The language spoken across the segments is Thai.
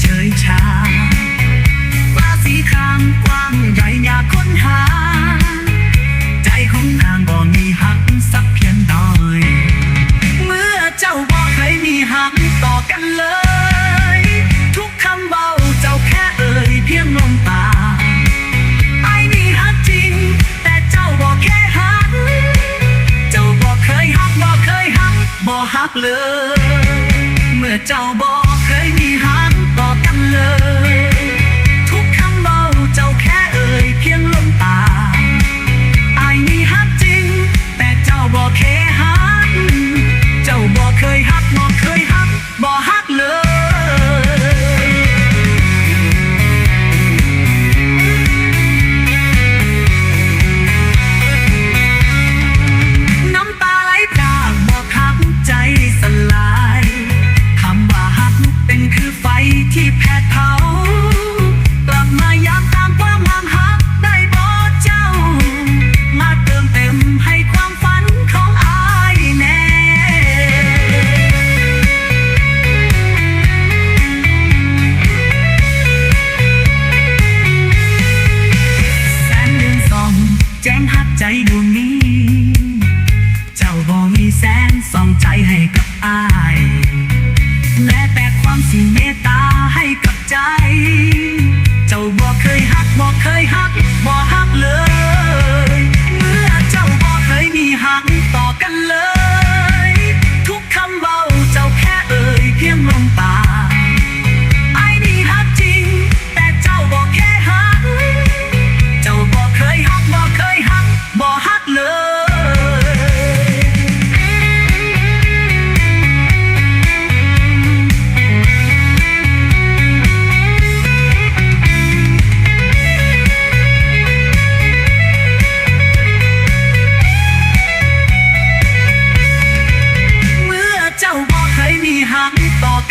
เฉาสีคางกว้างใหญ่ยากค้นหา ใจของนางบ่มีหักสักเพียงน้เมื่อเจ้าบ่เคยมีหักต่อกันเลย ทุกคำเบาเจ้าแค่เอ่ยเพียงลมตาไอ้นี่หักจริง แต่เจ้าบ่แค่หัก เจ้าบ่เคยหักบ่เคยหักบ่หักเลย เมื่อเจ้า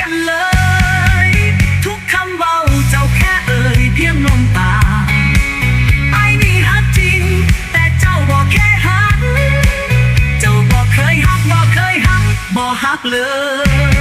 กันเลย ทุกคำเบาเจ้าแค่เอ่ยเพียงลมตาไอมีฮักจริง แต่เจ้าบอกแค่ฮัก เจ้าบอกเคยฮักบอกเคยฮักบอกฮักเลย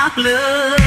hot love.